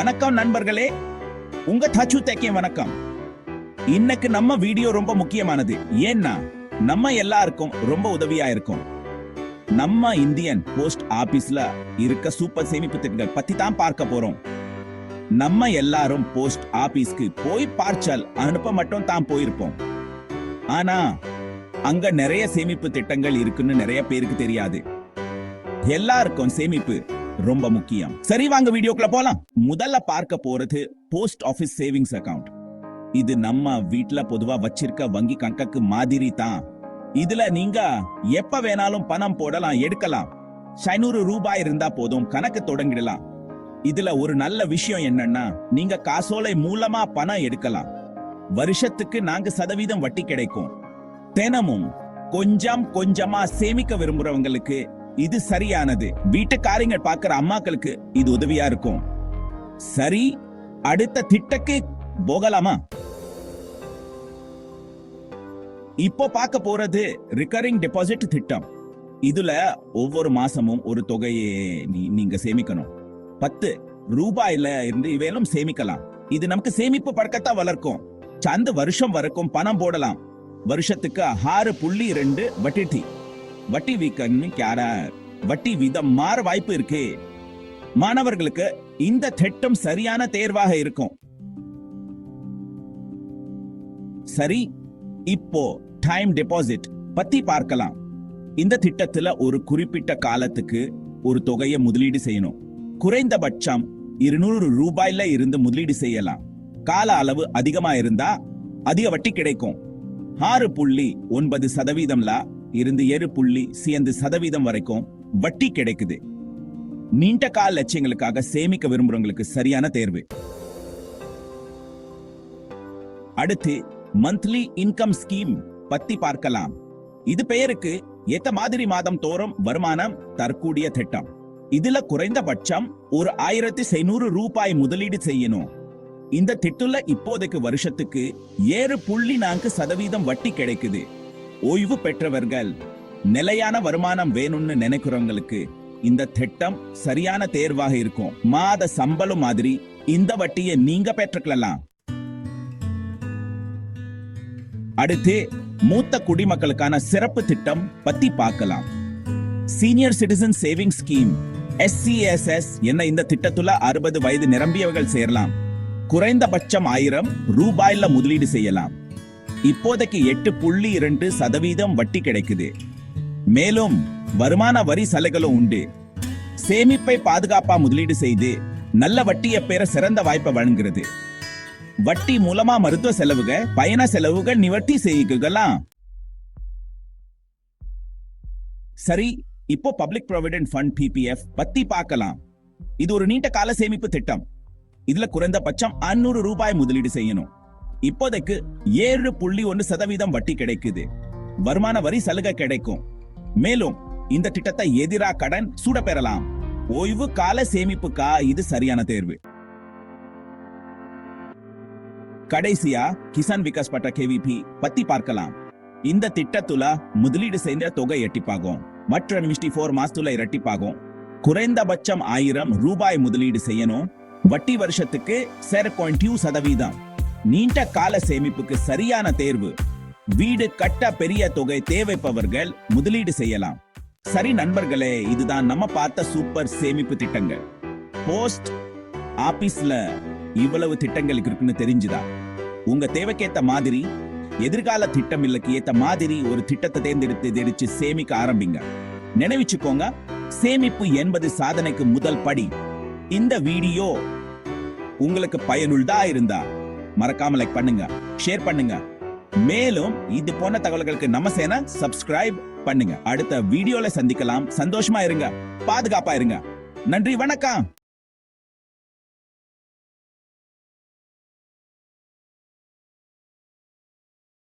வணக்கம் நண்பர்களே. உங்க தச்சு தேக்கிய வணக்கம். இன்னைக்கு நம்ம வீடியோ ரொம்ப முக்கியமானது. ஏன்னா நம்ம எல்லாருக்கும் ரொம்ப உதவியா இருக்கும். நம்ம இந்தியன் போஸ்ட் ஆபீஸ்ல இருக்க சூப்பர் சேமிப்பு திட்டங்கள் பத்தி தான் பார்க்க போறோம். நம்ம எல்லாரும் போஸ்ட் ஆபீஸ்க்கு போய் பார்ச்சல் அனுப்ப மட்டும் தான் போயிருப்போம். ஆனா அங்க நிறைய சேமிப்பு திட்டங்கள் இருக்குன்னு நிறைய பேருக்கு தெரியாது. எல்லாருக்கும் சேமிப்பு ரொம்ப முக்கியம். சரி வாங்க வீடியோக்குள்ள போலாம். முதல்ல பார்க்க போறது போஸ்ட் ஆபீஸ் சேவிங்ஸ் அக்கவுண்ட். இது நம்ம வீட்டுல பொதுவா வச்சிருக்க வங்கி கணக்கு மாதிரி தான். இதுல நீங்க எப்ப வேணாலும் பணம் போடலாம் எடுக்கலாம். ஐநூறு ரூபாய் இருந்தா போதும் கணக்கு தொடங்கிடலாம். இதுல ஒரு நல்ல விஷயம் என்னன்னா நீங்க காசோலை மூலமா பணம் எடுக்கலாம். வருஷத்துக்கு நான்கு சதவீதம் வட்டி கிடைக்கும். தினமும் கொஞ்சம் கொஞ்சமா சேமிக்க விரும்புறவங்களுக்கு இது சரியானது. வீட்டுக்காரிங்க பாக்குற அம்மாக்களுக்கு இது உதவியா இருக்கும். சரி அடுத்த திட்டக்கு போகலாமா? இப்போ பார்க்க போறது ரிகரிங் டெபாசிட் திட்டம். இதுல ஒவ்வொரு மாசமும் ஒரு தொகையை நீ- நீங்க சேமிக்கணும். பத்து ரூபாயில இருந்து இவையிலும் சேமிக்கலாம். இது நமக்கு சேமிப்பு பழக்கத்தான் வளர்க்கும். சந்த வருஷம் வரைக்கும் பணம் போடலாம். வருஷத்துக்கு ஆறு புள்ளி ரெண்டு வட்டிட்டி. வட்டி வீக்கன்னு கேர வட்டி வீதம் மாற வாய்ப்பு இருக்கு. மாணவர்களுக்கு இந்த திட்டம் சரியான தேர்வாக இருக்கும். சரி இப்போ டைம் டெபாசிட் பத்தி பார்க்கலாம். இந்த திட்டத்துல ஒரு குறிப்பிட்ட காலத்துக்கு ஒரு தொகையை முதலீடு செய்யணும். குறைந்தபட்சம் இருநூறு ரூபாயில இருந்து முதலீடு செய்யலாம். கால அளவு அதிகமா இருந்தா அதிக வட்டி கிடைக்கும். ஆறு புள்ளி ஒன்பது சதவீதம்ல இருந்து ஏழு புள்ளி சேர்ந்து சதவீதம் வரைக்கும் வட்டி கிடைக்குது. நீண்ட கால லட்சியங்களுக்காக சேமிக்க விரும்புறவங்களுக்கு சரியான தேர்வு. அடுத்து மந்த்லி இன்கம் ஸ்கீம் பத்தி பார்க்கலாம். இது பெயருக்கு ஏத்த மாதிரி மாதம் தோறும் வருமானம் தரக்கூடிய திட்டம். இதுல குறைந்தபட்சம் ஒரு ஆயிரத்தி ஐநூறு ரூபாய் முதலீடு செய்யணும். இந்த திட்டுல இப்போதைக்கு வருஷத்துக்கு ஏழு புள்ளி நான்கு சதவீதம் வட்டி கிடைக்குது. ஓய்வு பெற்றவர்கள் நிலையான வருமானம் வேணும்னு நினைக்கிறவங்களுக்கு இந்த திட்டம் சரியான தேர்வாக இருக்கும். மாத சம்பளம் மாதிரி இந்த வட்டியை நீங்க பெற்றுக்கலாம் அடுத்து மூத்த குடிமக்களுக்கான சிறப்பு திட்டம் பத்தி பார்க்கலாம். Senior citizen saving scheme SCSS என்ன இந்த திட்டத்துல அறுபது வயது நிரம்பியவர்கள் சேரலாம். குறைந்தபட்சம் ஆயிரம் ரூபாயில முதலீடு செய்யலாம். இப்போதைக்கு எட்டு புள்ளி இரண்டு சதவீதம் வட்டி கிடைக்குது. மேலும் வருமான வரி சலுகைகளும் உண்டு. சேமிப்பை பாதுகாப்பா முதலீடு செய்து நல்ல வட்டியை பெற சிறந்த வாய்ப்பை வழங்குகிறது வட்டி மூலமா மருத்துவ செலவுகள் பயண செலவுகள் நிவர்த்தி செய்யலாம் சரி இப்போ பப்ளிக் ப்ரொவிடென்ட் ஃபண்ட் பிபிஎஃப் பத்தி பார்க்கலாம். இது ஒரு நீண்ட கால சேமிப்பு திட்டம். இதுல குறைந்தபட்சம் 500 ரூபாய் முதலீடு செய்யணும். இப்போதைக்கு ஏழு புள்ளி ஒன்று சதவீதம் வட்டி கிடைக்குது. வருமான வரி சலுகை கிடைக்கும். மேலும் இந்த திட்டத்தை எதிராக கடன் சூட பெறலாம் ஓய்வு கால சேமிப்புக்கா இது சரியான தேர்வு. கடைசியா கிசான் விகாஸ் பட்ட கேவிபி பத்தி பார்க்கலாம். இந்த திட்டத்துல முதலீடு செய்த தொகை எட்டிப்பாகும் மற்ற நிமிஷ்டி போர் மாசத்துல இரட்டிப்பாகும். குறைந்தபட்சம் ஆயிரம் ரூபாய் முதலீடு செய்யணும். வட்டி வருஷத்துக்கு சேர் பாயிண்ட் டூ சதவீதம். நீண்ட கால சேமிப்புக்கு சரியான தேர்வு. வீடு கட்ட பெரிய தொகை தேவைப்பவர்கள் முதலீடு செய்யலாம். சரி நண்பர்களே இதுதான் நம்ம பார்த்த சூப்பர் சேமிப்பு திட்டங்கள். போஸ்ட் ஆபீஸ்ல இவ்வளவு திட்டங்கள் இருக்குன்னு தெரிஞ்சுதா? உங்க தேவைக்கேத்த மாதிரி எதிர்கால திட்டம் இல்லக்கு ஏத்த மாதிரி ஒரு திட்டத்தை தேர்ந்தெடுத்து தெரிச்சு சேமிக்க ஆரம்பிங்க. நினைவிச்சுக்கோங்க சேமிப்பு என்பது சாதனைக்கு முதல் படி. இந்த வீடியோ உங்களுக்கு பயனுள்ளதா இருந்தா மறக்காம லைக் பண்ணுங்க ஷேர் பண்ணுங்க. மேலும் இது போன்ற தகவல்களுக்கு நம்ம சேன சப்ஸ்கிரைப் பண்ணுங்க. அடுத்த வீடியோல சந்திக்கலாம். சந்தோஷமா இருங்க. பாதுகாப்பா இருங்க. நன்றி வணக்கம்.